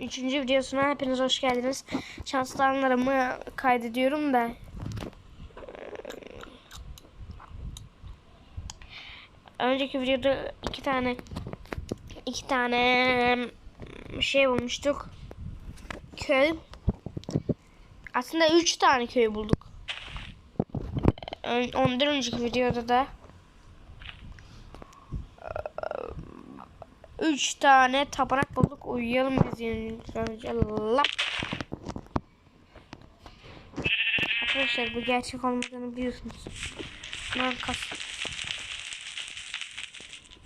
Üçüncü videosuna hepiniz hoş geldiniz. Şanslı anlarımı kaydediyorum da. Önceki videoda iki tane iki tane şey bulmuştuk. Köy. Aslında üç tane köy bulduk. Ondan önceki videoda da Üç tane tapınak bulduk. Uyuyalım biz yani. Önce lap. Arkadaşlar bu gerçek olmadığını biliyorsunuz. Lan kas.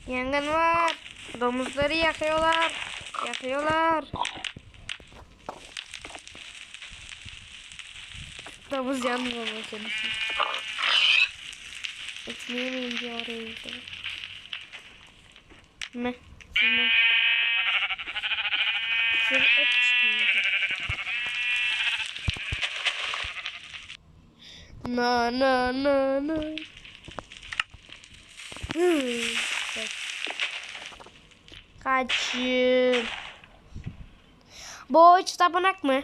Yangın var. Domuzları yakıyorlar. Yakıyorlar. Domuz yanmıyor ama kendisi. Etini yemeyin diye oraya gidiyor. Şimdi. Şöyle. Na na na na. Kaçın. Bu üç tapınak mı?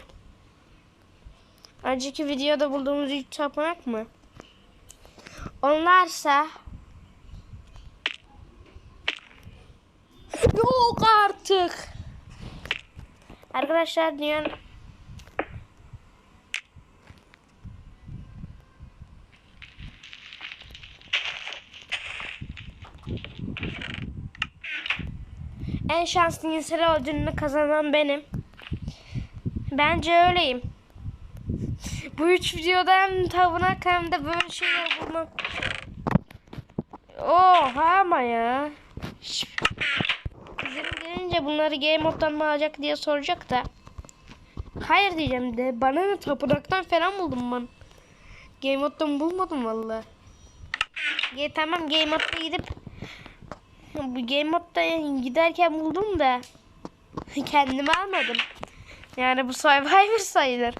Önceki videoda bulduğumuz üç tapınak mı? Onlarsa Yok artık. Arkadaşlar dünyanın En şanslı insan ödülünü kazanan benim. Bence öyleyim. Bu üç videoda hem tavunak hem de böyle şeyler bulmak. Oha ama ya. Şş. Kızım gelince bunları game moddan mı alacak diye soracak da. Hayır diyeceğim de bana ne tapınaktan falan buldum ben. Game moddan bulmadım valla. Ge tamam game modda gidip bu game modda giderken buldum da kendime almadım. Yani bu Survivor sayılır.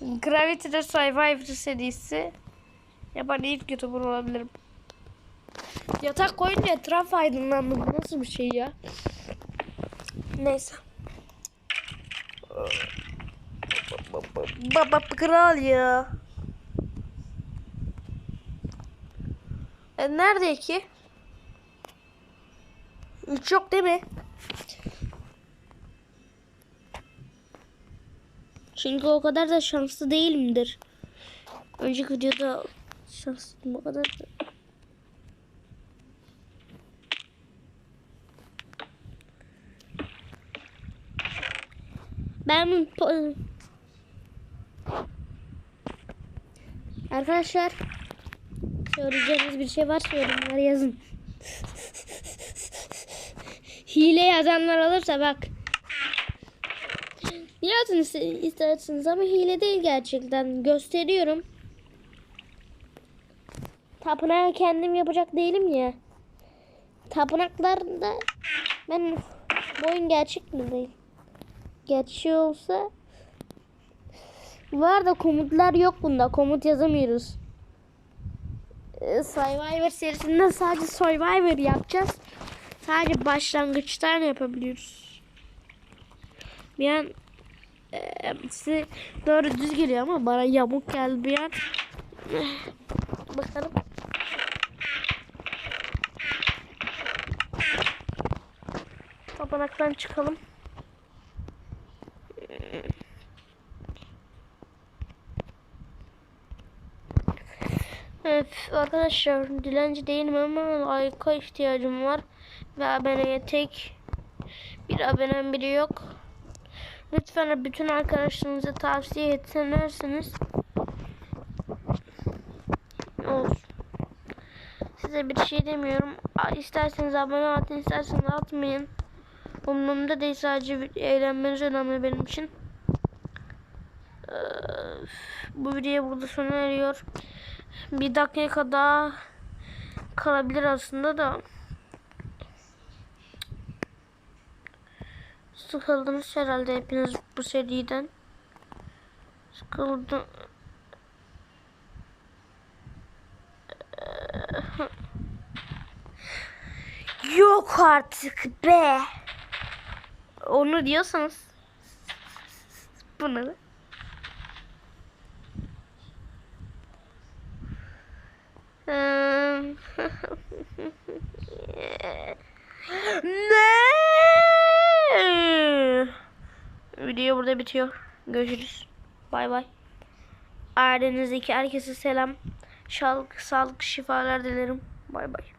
Gravity'de Survivor serisi yapan ilk YouTuber olabilirim. Yatak koyunca etraf aydınlandı. Nasıl bir şey ya? Neyse. Baba kral ya. E, nerede ki? Üç yok değil mi? Çünkü o kadar da şanslı değilimdir. Önceki videoda şanslıydım o kadar da. Ben Arkadaşlar söyleyeceğiniz bir şey varsa yorumlara yazın. Hile yazanlar olursa bak. Yazın iste- isterseniz ama hile değil gerçekten. Gösteriyorum. Tapınağı kendim yapacak değilim ya. Tapınaklarda ben bu oyun gerçek mi değil? Gerçek olsa var da komutlar yok bunda. Komut yazamıyoruz. Ee, Survivor serisinden sadece Survivor yapacağız. Sadece başlangıçtan yapabiliyoruz. Bir an e, size doğru düz geliyor ama bana yamuk geldi bir an. Bakalım. Tapınaktan çıkalım. Evet arkadaşlar dilenci değilim ama like'a ihtiyacım var. Ve aboneye tek bir abonem bile yok. Lütfen bütün arkadaşlarınıza tavsiye etsenirsiniz. Olsun. Size bir şey demiyorum. İsterseniz abone atın, isterseniz atmayın. Umurumda değil sadece eğlenmeniz önemli benim için. Bu video burada sona eriyor. Bir dakika daha kalabilir aslında da. Sıkıldınız herhalde hepiniz bu seriden. Sıkıldım. Yok artık be. Onu diyorsanız Bu ne? Ne? Video burada bitiyor. Görüşürüz. Bay bay. Ailenizdeki herkese selam. Sağlık, sağlık, şifalar dilerim. Bay bay.